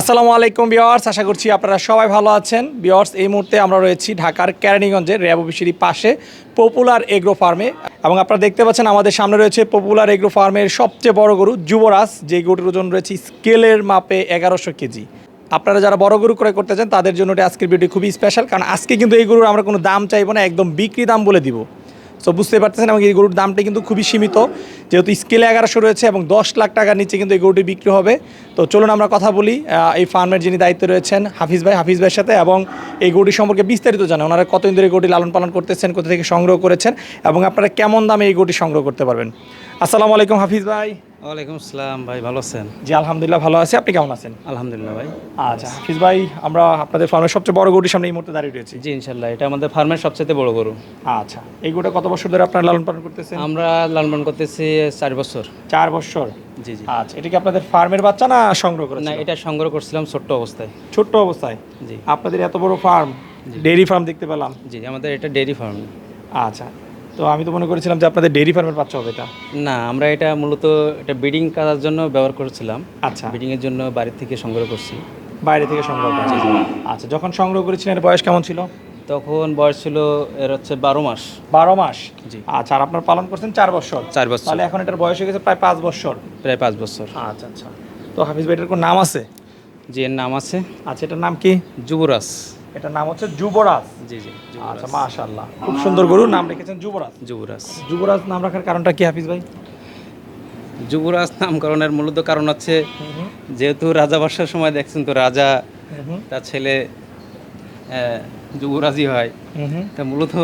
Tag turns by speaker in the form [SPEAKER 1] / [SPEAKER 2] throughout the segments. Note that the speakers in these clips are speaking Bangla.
[SPEAKER 1] আসসালামু আলাইকুম বিয়ার্স আশা করছি আপনারা সবাই ভালো আছেন। বিয়ার্স এই মুহূর্তে আমরা রয়েছি ঢাকার কেরানীগঞ্জের র্যাব অফিসেরই পাশে পপুলার এগ্রো ফার্মে এবং আপনারা দেখতে পাচ্ছেন আমাদের সামনে রয়েছে পপুলার এগ্রো ফার্মের সবচেয়ে বড় গরু যুবরাজ, যে গরুটির ওজন রয়েছে স্কেলের মাপে এগারোশো কেজি। আপনারা যারা বড় গরু ক্রয় করতে চান, তাদের জন্য এটা আজকের ভিডিও খুবই স্পেশাল কারণ আজকে কিন্তু এই গরুর আমরা কোনো দাম চাইব না, একদম বিক্রি দাম বলে দিব। সো বুঝতে পারতেছেন, এবং এই গরুর দামটা কিন্তু খুবই সীমিত। যেহেতু স্কেলে এগারোশো রয়েছে এবং দশ লাখ টাকার নিচে কিন্তু এই গরুটি বিক্রি হবে। তো চলুন আমরা কথা বলি এই ফার্মের যিনি দায়িত্বে রয়েছেন, হাফিজ ভাই, হাফিজ ভাইয়ের সাথে, এবং এই গরুটি সম্পর্কে বিস্তারিত জানেন। ওনারা কতদিন ধরে এই গরুটি লালন পালন করতেছেন, কোথা থেকে সংগ্রহ করেছেন, এবং আপনারা কেমন দামে এই গরুটি সংগ্রহ করতে পারবেন? আসসালামু আলাইকুম, হাফিজ ভাই।
[SPEAKER 2] ওয়ালাইকুম আসসালাম ভাই ভালো আছেন?
[SPEAKER 1] জি আলহামদুলিল্লাহ ভালো আছি। আপনি কেমন আছেন?
[SPEAKER 2] আলহামদুলিল্লাহ ভাই।
[SPEAKER 1] আচ্ছা হাফিজ ভাই আমরা আপনাদের ফার্মের সবচেয়ে বড় গরুটির সামনে এই মুহূর্তে দাঁড়িয়ে রয়েছি।
[SPEAKER 2] জি ইনশাল্লাহ এটা আমাদের ফার্মের সবচেয়ে বড় গরু।
[SPEAKER 1] আচ্ছা এই গরুটা কত বছর ধরে আপনারা লালন পালন করতেছেন?
[SPEAKER 2] আমরা লালন পালন করতেছি চার বছর।
[SPEAKER 1] চার বছর?
[SPEAKER 2] জি জি।
[SPEAKER 1] আচ্ছা এটা কি আপনাদের ফার্মের বাচ্চা না সংগ্রহ করেছেন
[SPEAKER 2] না এটা সংগ্রহ করছিলাম ছোট্ট অবস্থায়।
[SPEAKER 1] ছোট্ট অবস্থায়?
[SPEAKER 2] জি।
[SPEAKER 1] আপনাদের এত বড় ফার্ম ডেইরি ফার্ম দেখতে পেলাম।
[SPEAKER 2] জি আমাদের এটা ডেয়ারি ফার্ম
[SPEAKER 1] আচ্ছা তো আমি তো মনে করেছিলাম যে আপনাদের ডেইরি ফার্মের বাচ্চা হবে এটা।
[SPEAKER 2] না আমরা এটা মূলত এটা ব্রিডিং করার জন্য ব্যবহার করেছিলাম।
[SPEAKER 1] আচ্ছা।
[SPEAKER 2] ব্রিডিংয়ের জন্য বাড়ি থেকে সংগ্রহ করছি।
[SPEAKER 1] বাইরে থেকে সংগ্রহ করছি আচ্ছা যখন সংগ্রহ করেছিলেন এর বয়স কেমন ছিল?
[SPEAKER 2] তখন বয়স ছিল এর হচ্ছে বারো মাস।
[SPEAKER 1] বারো মাস?
[SPEAKER 2] জি।
[SPEAKER 1] আচ্ছা আর আপনার পালন করছেন চার বছর?
[SPEAKER 2] চার বছর।
[SPEAKER 1] তাহলে এখন এটার বয়স হয়ে গেছে প্রায় পাঁচ বছর।
[SPEAKER 2] প্রায় পাঁচ বছর।
[SPEAKER 1] আচ্ছা আচ্ছা। তো হাফিজ ভাই এটার কোনো নাম আছে?
[SPEAKER 2] জি এর নাম আছে
[SPEAKER 1] আচ্ছা এটার নাম কি?
[SPEAKER 2] যুবরাজ।
[SPEAKER 1] এটার নাম হচ্ছে যুবরাজ।
[SPEAKER 2] জি জি
[SPEAKER 1] আচ্ছা মাশাআল্লাহ। খুব সুন্দর গরু নাম রেখেছেন যুবরাজ।
[SPEAKER 2] যুবরাজ।
[SPEAKER 1] যুবরাজ নাম রাখার কারণটা কি হাফিজ ভাই?
[SPEAKER 2] যুবরাজ নামকরণের মূলত কারণ হচ্ছে যেহেতু রাজা বর্ষার সময় দেখছেন তো রাজা তার ছেলে যুবরাজই হয়। তা মূলত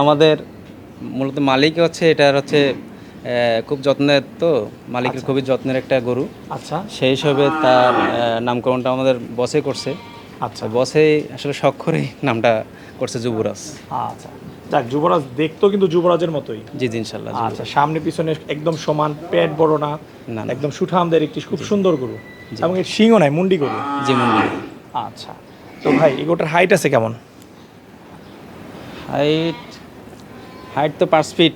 [SPEAKER 2] আমাদের মূলত মালিক হচ্ছে এটার হচ্ছে খুব যত্নের তো মালিকের খুবই যত্নের একটা গরু।
[SPEAKER 1] আচ্ছা।
[SPEAKER 2] সেই হিসাবে তার নামকরণটা আমাদের বসে করছে।
[SPEAKER 1] আচ্ছা।
[SPEAKER 2] বসে আসলে শখ করেই নামটা করছে যুবরাজ।
[SPEAKER 1] আচ্ছা। যাক যুবরাজ দেখতেও কিন্তু যুবরাজের মতোই।
[SPEAKER 2] জি জি ইনশাল্লাহ
[SPEAKER 1] আচ্ছা সামনে পিছনে একদম সমান পেট বড় না। একদম সুঠামদের একটি খুব সুন্দর গরু। এবং এর শিংও নাই মুন্ডি গরু।
[SPEAKER 2] জি মুন্ডি।
[SPEAKER 1] আচ্ছা। তো ভাই এই গরুটার হাইট আছে কেমন?
[SPEAKER 2] হাইট হাইট তো পাঁচ ফিট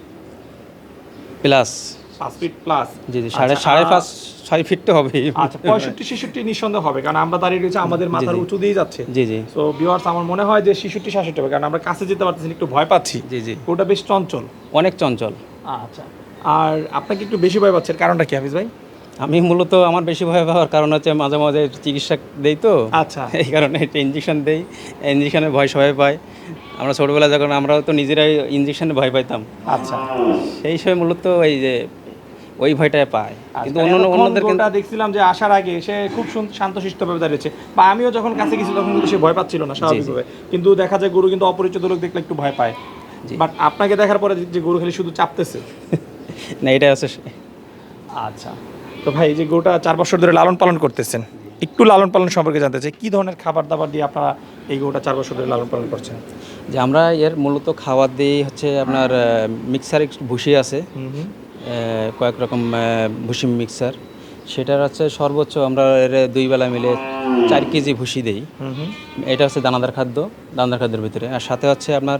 [SPEAKER 2] প্লাস
[SPEAKER 1] পাঁচ ফিট প্লাস
[SPEAKER 2] জি জি সাড়ে সাড়ে পাঁচ ছয় ফিট তো হবেই।
[SPEAKER 1] আচ্ছা পঁয়ষট্টি ছেষট্টি নিঃসন্দেহ হবে কারণ আমরা দাঁড়িয়ে রয়েছে আমাদের মাথার উঁচু দিয়ে যাচ্ছে।
[SPEAKER 2] জি জি।
[SPEAKER 1] তো ভিউয়ার্স আমার মনে হয় যে ছেষট্টি সাতষট্টি হবে কারণ আমরা কাছে যেতে পারতেছি একটু ভয় পাচ্ছি।
[SPEAKER 2] জি জি।
[SPEAKER 1] ওটা বেশ চঞ্চল।
[SPEAKER 2] অনেক চঞ্চল।
[SPEAKER 1] আচ্ছা আর আপনাকে একটু বেশি ভয় পাচ্ছেন কারণটা কি হাফিজ ভাই?
[SPEAKER 2] আমি মূলত আমার বেশি ভয় পাওয়ার কারণ হচ্ছে মাঝে মাঝে চিকিৎসা দেই তো।
[SPEAKER 1] আচ্ছা।
[SPEAKER 2] এই কারণে একটা ইঞ্জেকশন দেই ইঞ্জেকশনের ভয় সবাই পায়। আমরা ছোটোবেলায় যখন আমরাও তো নিজেরাই ইঞ্জেকশনে ভয় পাইতাম।
[SPEAKER 1] আচ্ছা।
[SPEAKER 2] সেই হিসেবে মূলত এই যে ওই ভয়টাই পায়। কিন্তু অন্য অন্যদের কিন্তু
[SPEAKER 1] দেখছিলাম যে আসার আগে সে খুব শান্তশিষ্টভাবে দাঁড়িয়েছে। বা আমিও যখন কাছে গেছি তখন কিন্তু সে ভয় পাচ্ছিল না স্বাভাবিকভাবে। কিন্তু দেখা যায় গরু কিন্তু অপরিচিত লোক দেখলে একটু ভয় পায়। বাট আপনাকে দেখার পরে যে গরু খালি শুধু চাপতেছে।
[SPEAKER 2] না এটা হচ্ছে
[SPEAKER 1] আচ্ছা। তো ভাই এই যে গরুটা চার বছর ধরে লালন পালন করতেছেন একটু লালন পালন সম্পর্কে জানতে চাই কি ধরনের খাবার দাবার দিয়ে আপনারা এই গরুটা চার বছর ধরে লালন পালন করছেন?
[SPEAKER 2] যে আমরা এর মূলত খাবার দিই হচ্ছে আপনার মিক্সার ভুসি আছে। কয়েক রকম আহ, ভুসি মিক্সার সেটার হচ্ছে সর্বোচ্চ আমরা এর দুই বেলা মিলে চার কেজি ভুসি দিই। এটা হচ্ছে দানাদার খাদ্য দানাদার খাদ্যের ভিতরে। আর সাথে হচ্ছে আপনার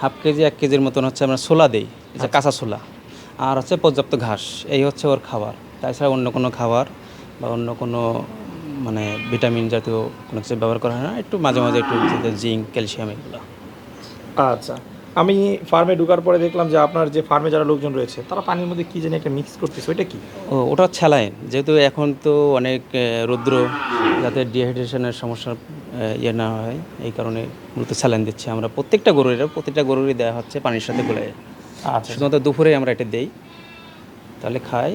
[SPEAKER 2] হাফ কেজি এক কেজির মতন হচ্ছে আমরা ছোলা দিই যে কাঁচা ছোলা। আর হচ্ছে পর্যাপ্ত ঘাস এই হচ্ছে ওর খাবার। তাছাড়া অন্য কোনো খাবার বা অন্য কোনো মানে ভিটামিন জাতীয় কোনো কিছু ব্যবহার করা হয় না। একটু মাঝে মাঝে একটু জিঙ্ক ক্যালসিয়াম এগুলো।
[SPEAKER 1] আচ্ছা। আমি ফার্মে ঢোকার পরে দেখলাম যে আপনার যে ফার্মে যারা লোকজন রয়েছে তারা পানির মধ্যে কী জানি একটা মিক্স করতেছে ওইটা কি?
[SPEAKER 2] ও ওটা স্যালাইন যেহেতু এখন তো অনেক রৌদ্র যাতে ডিহাইড্রেশনের সমস্যা ইয়ে না হয় এই কারণে মূলত স্যালাইন দিচ্ছি। আমরা প্রত্যেকটা গরুর প্রত্যেকটা গরুরই দেওয়া হচ্ছে পানির সাথে গুলে।
[SPEAKER 1] আচ্ছা।
[SPEAKER 2] শুধুমাত্র দুপুরে আমরা এটা দেই। তাহলে খাই।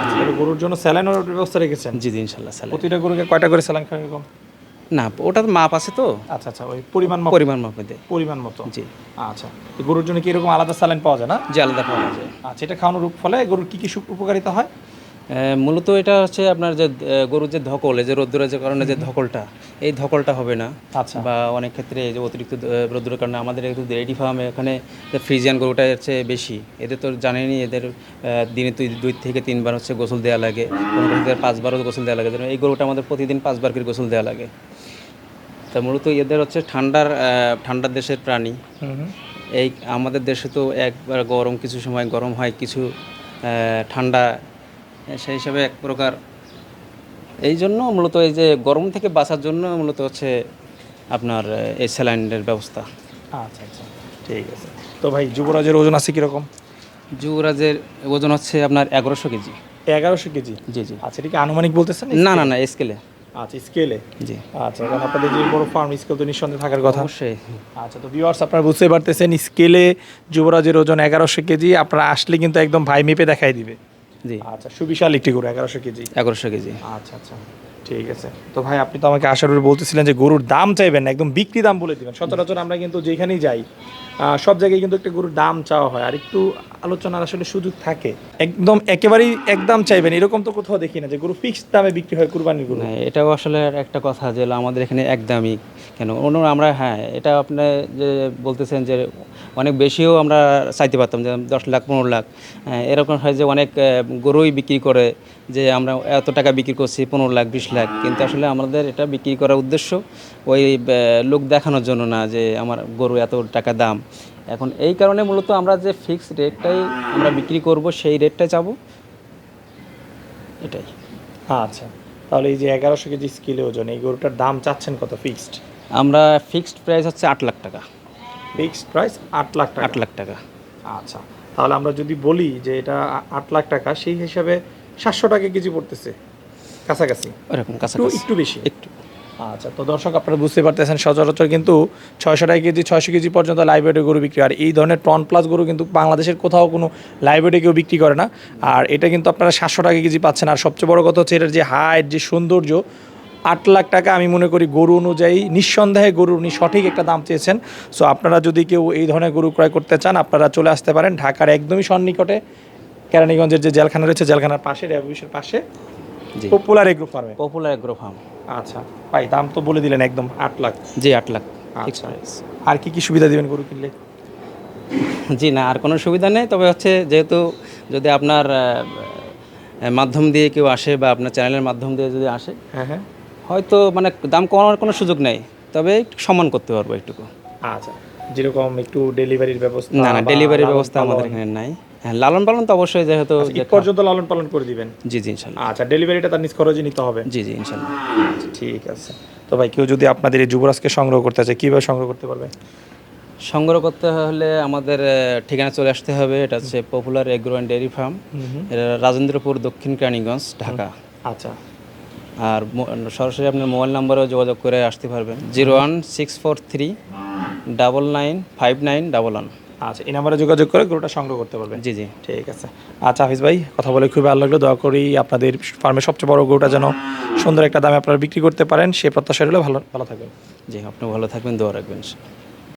[SPEAKER 1] আচ্ছা, গরুর জন্য স্যালাইনের ব্যবস্থা রেখেছেন?
[SPEAKER 2] জি জি ইনশাল্লাহ স্যালাইন
[SPEAKER 1] প্রতিটা গরুকে কয়টা করে স্যালাইন খাওয়া এরকম?
[SPEAKER 2] না ওটা তো মাপ আছে তো।
[SPEAKER 1] আচ্ছা আচ্ছা ওই পরিমাণ মতো
[SPEAKER 2] পরিমাণ মাপে দেয়
[SPEAKER 1] পরিমাণ মতো।
[SPEAKER 2] জি।
[SPEAKER 1] আচ্ছা তো গরুর জন্য কি এরকম আলাদা স্যালাইন পাওয়া যায় না?
[SPEAKER 2] যে আলাদা পাওয়া যায়।
[SPEAKER 1] আচ্ছা এটা খাওয়ানোর ফলে গরুর কি কি উপকারিতা হয়?
[SPEAKER 2] মূলত এটা হচ্ছে আপনার যে গরুর যে ধকল এই যে রোদ্দুরের যে কারণে যে ধকলটা এই ধকলটা হবে না।
[SPEAKER 1] আচ্ছা।
[SPEAKER 2] বা অনেক ক্ষেত্রে এই যে অতিরিক্ত রোদ্দুরের কারণে আমাদের একটু রেডি ফার্মে এখানে যে ফ্রিজিয়ান গরুটা হচ্ছে বেশি। এদের তো জানেনই এদের দিনে দুই দুই থেকে তিনবার হচ্ছে গোসল দেওয়া লাগে। কোনো পাঁচবারও গোসল দেওয়া লাগে। এই গরুটা আমাদের প্রতিদিন পাঁচবার করে গোসল দেওয়া লাগে। তা মূলত এদের হচ্ছে ঠান্ডার ঠান্ডার দেশের প্রাণী। এই আমাদের দেশে তো একবার গরম কিছু সময় গরম হয় কিছু ঠান্ডা সেই হিসাবে এক প্রকার। এই জন্য মূলত এই যে গরম থেকে বাঁচার জন্য মূলত হচ্ছে আপনার এই স্যালাইনের ব্যবস্থা।
[SPEAKER 1] আচ্ছা আচ্ছা। ঠিক আছে। তো ভাই যুবরাজের ওজন আছে কীরকম?
[SPEAKER 2] যুবরাজের ওজন হচ্ছে আপনার এগারোশো কেজি।
[SPEAKER 1] এগারোশো কেজি?
[SPEAKER 2] জি জি।
[SPEAKER 1] আচ্ছা এটা কি আনুমানিক বলতেছেন?
[SPEAKER 2] না না না স্কেলে।
[SPEAKER 1] আচ্ছা স্কেলে
[SPEAKER 2] জি।
[SPEAKER 1] আচ্ছা কারণ আপনাদের যে বড় ফার্ম স্কেল তো নিঃসন্দেহে থাকার কথা।
[SPEAKER 2] অবশ্যই।
[SPEAKER 1] আচ্ছা তো ভিউয়ার্স আপনারা বুঝতে পারতেছেন স্কেলে যুবরাজের ওজন এগারোশো কেজি আপনারা আসলে কিন্তু একদম ভাই মেপে দেখাই দিবে।
[SPEAKER 2] জি।
[SPEAKER 1] আচ্ছা সুবিশাল একটি গরু এগারোশো কেজি।
[SPEAKER 2] এগারোশো কেজি।
[SPEAKER 1] আচ্ছা আচ্ছা। ঠিক আছে। তো ভাই আপনি তো আমাকে আশার উপরে বলতেছিলেন যে গরুর দাম চাইবেন একদম বিক্রি দাম বলে দিবেন। সচরাচর আমরা কিন্তু যেখানেই যাই সব জায়গায় কিন্তু একটা গরুর দাম চাওয়া হয়। আর একটু আলোচনার আসলে সুযোগ থাকে। একদম একেবারেই একদম চাইবেন এরকম তো কোথাও দেখি না যে গরু ফিক্সড দামে বিক্রি হয় কুরবানির গরু।
[SPEAKER 2] এটাও আসলে একটা কথা যে আমাদের এখানে একদমই কেন? অন্য আমরা হ্যাঁ এটা আপনি যে বলতেছেন যে অনেক বেশিও আমরা চাইতে পারতাম যে দশ লাখ পনেরো লাখ। হ্যাঁ, এরকম হয় যে অনেক গরুই বিক্রি করে যে আমরা এত টাকা বিক্রি করছি পনেরো লাখ বিশ লাখ। কিন্তু আসলে আমাদের এটা বিক্রি করার উদ্দেশ্য ওই লোক দেখানোর জন্য না যে আমার গরু এত টাকা দাম। এখন এই কারণে মূলত আমরা যে ফিক্সড রেটটাই আমরা বিক্রি করব সেই রেটটাই চাবো। এটাই।
[SPEAKER 1] আচ্ছা তাহলে এই যে এগারোশো কেজি স্কিলে ওজন এই গরুটার দাম চাচ্ছেন কত ফিক্সড
[SPEAKER 2] আমরা ফিক্সড প্রাইস হচ্ছে আট লাখ টাকা।
[SPEAKER 1] ফিক্সড প্রাইস আট লাখ টাকা।
[SPEAKER 2] আট লাখ টাকা।
[SPEAKER 1] আচ্ছা তাহলে আমরা যদি বলি যে এটা আট লাখ টাকা সেই হিসাবে সাতশো টাকা কেজি পড়তেছে। কাছাকাছি?
[SPEAKER 2] ওরকম কাছাকাছি।
[SPEAKER 1] একটু বেশি?
[SPEAKER 2] একটু।
[SPEAKER 1] আচ্ছা তো দর্শক আপনারা বুঝতে পারতেছেন সচরাচর কিন্তু ছয়শো টাকা কেজি ছয়শো কেজি পর্যন্ত লাইব্রেরি গরু বিক্রি। আর এই ধরনের টন প্লাস গরু কিন্তু বাংলাদেশের কোথাও কোনো লাইব্রেরি কেউ বিক্রি করে না। আর এটা কিন্তু আপনারা সাতশো টাকা কেজি পাচ্ছেন। আর সবচেয়ে বড় কথা হচ্ছে এটার যে হাইট যে সৌন্দর্য আট লাখ টাকা আমি মনে করি গরু অনুযায়ী নিঃসন্দেহে গরু উনি সঠিক একটা দাম চেয়েছেন। সো আপনারা যদি কেউ এই ধরনের গরু ক্রয় করতে চান আপনারা চলে আসতে পারেন ঢাকার একদমই সন্নিকটে। কেরানীগঞ্জের যে জেলখানা রয়েছে জেলখানার পাশে র্যাব পাশে। পপুলার এগ্রো ফার্মে
[SPEAKER 2] পপুলার এগ্রো ফার্ম
[SPEAKER 1] আচ্ছা ভাই দাম তো বলে দিলেন একদম আট লাখ।
[SPEAKER 2] জি আট লাখ।
[SPEAKER 1] আচ্ছা। আর কি কি সুবিধা দিবেন গরু কিনলে?
[SPEAKER 2] জি না আর কোনো সুবিধা নেই তবে হচ্ছে যেহেতু যদি আপনার মাধ্যম দিয়ে কেউ আসে বা আপনার চ্যানেলের মাধ্যম দিয়ে যদি আসে
[SPEAKER 1] হ্যাঁ হ্যাঁ।
[SPEAKER 2] হয়তো মানে দাম কমানোর কোনো সুযোগ নেই তবে একটু সম্মান করতে পারব একটুকু।
[SPEAKER 1] আচ্ছা যেরকম একটু ডেলিভারির ব্যবস্থা
[SPEAKER 2] না না ডেলিভারির ব্যবস্থা আমাদের এখানে নাই। হ্যাঁ লালন পালন তো অবশ্যই যেহেতু
[SPEAKER 1] আচ্ছা, ঈদ পর্যন্ত লালন পালন করে দিবেন?
[SPEAKER 2] জি জি ইনশাল্লাহ।
[SPEAKER 1] আচ্ছা ডেলিভারিটা তার নিজ খরচে নিতে হবে?
[SPEAKER 2] জি জি ইনশাল্লাহ।
[SPEAKER 1] আচ্ছা, ঠিক আছে। তো ভাই কেউ যদি আপনাদের এই যুবরাজকে সংগ্রহ করতে চায় কীভাবে সংগ্রহ করতে পারবে?
[SPEAKER 2] সংগ্রহ করতে হলে আমাদের ঠিকানা চলে আসতে হবে। এটা হচ্ছে popular agro and dairy farm. এটা রাজেন্দ্রপুর দক্ষিণ কেরানীগঞ্জ ঢাকা।
[SPEAKER 1] আচ্ছা।
[SPEAKER 2] আর সরাসরি আপনার মোবাইল নাম্বারেও যোগাযোগ করে আসতে পারবেন। Zero one six four three double nine five nine double one.
[SPEAKER 1] আচ্ছা এই নাম্বারে যোগাযোগ করে গরুটা সংগ্রহ করতে পারবেন।
[SPEAKER 2] জি জি।
[SPEAKER 1] ঠিক আছে। আচ্ছা হাফিজ ভাই কথা বলে খুবই ভালো লাগল। দয়া করি আপনাদের ফার্মের সবচেয়ে বড় গরুটা যেন সুন্দর একটা দামে আপনারা বিক্রি করতে পারেন সে প্রত্যাশা রইলে। ভালো ভালো থাকবেন।
[SPEAKER 2] জি আপনি ভালো থাকবেন দোয়া রাখবেন